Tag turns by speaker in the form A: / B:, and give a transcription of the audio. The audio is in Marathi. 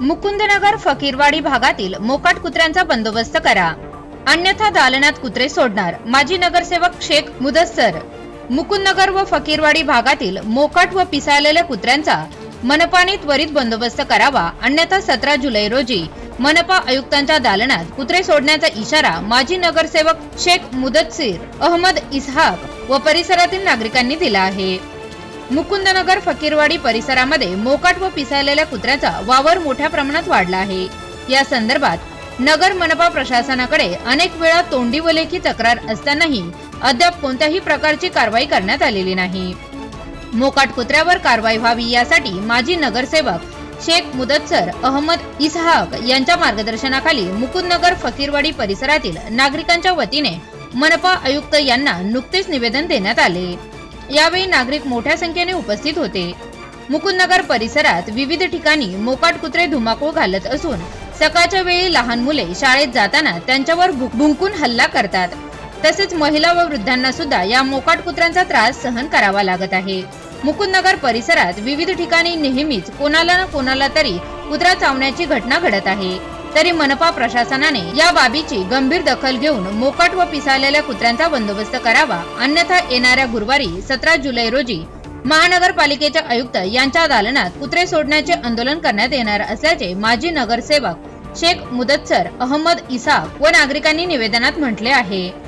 A: मुकुंदनगर फकीरवाडी भागातील मोकाट कुत्र्यांचा बंदोबस्त करा. अन्यथा दालनात कुत्रे सोडणार. माजी नगरसेवक शेख मुदस्सर. मुकुंदनगर व फकीरवाडी भागातील मोकाट व पिसाळलेल्या कुत्र्यांचा मनपाने त्वरित बंदोबस्त करावा. अन्यथा सतरा जुलै रोजी मनपा आयुक्तांच्या दालनात कुत्रे सोडण्याचा इशारा माजी नगरसेवक शेख मुदत्सीर अहमद इसहाक व परिसरातील नागरिकांनी दिला आहे. मुकुंदनगर फकीरवाडी परिसरामध्ये मोकाट व पिसाळलेल्या कुत्र्याचा वावर मोठ्या प्रमाणात वाढला आहे. या संदर्भात नगर मनपा प्रशासनाकडे अनेक वेळा तोंडी व लेखी तक्रार असतानाही अद्याप कोणत्याही प्रकारची कारवाई करण्यात आलेली नाही. मोकाट कुत्र्यावर कारवाई व्हावी यासाठी माजी नगरसेवक शेख मुदत्सर अहमद इसहाक यांच्या मार्गदर्शनाखाली मुकुंदनगर फकीरवाडी परिसरातील नागरिकांच्या वतीने मनपा आयुक्त यांना नुकतेच निवेदन देण्यात आले. यावेळी नागरिक मोठ्या संख्येने उपस्थित होते. मुकुंदनगर परिसरात विविध ठिकाणी मोकाट कुत्रे धुमाकूळ घालत असून सकाळच्या वेळी लहान मुले शाळेत जाताना त्यांच्यावर भु- भुंकून हल्ला करतात. तसेच महिला व वृद्धांना सुद्धा या मोकाट कुत्र्यांचा त्रास सहन करावा लागत आहे. मुकुंदनगर परिसरात विविध ठिकाणी नेहमीच कोणाला ना कोणाला तरी कुत्रा चावण्याची घटना घडत आहे. तरी मनपा प्रशासनाने या बाबीची गंभीर दखल घेऊन मोकाट व पिसाळलेल्या कुत्र्यांचा बंदोबस्त करावा. अन्यथा येणाऱ्या गुरुवारी सतरा जुलै रोजी महानगरपालिकेचे आयुक्त यांच्या दालनात कुत्रे सोडण्याचे आंदोलन करण्यात येणार असल्याचे माजी नगरसेवक शेख मुदत्सर अहमद इसाक व नागरिकांनी निवेदनात म्हटले आहे.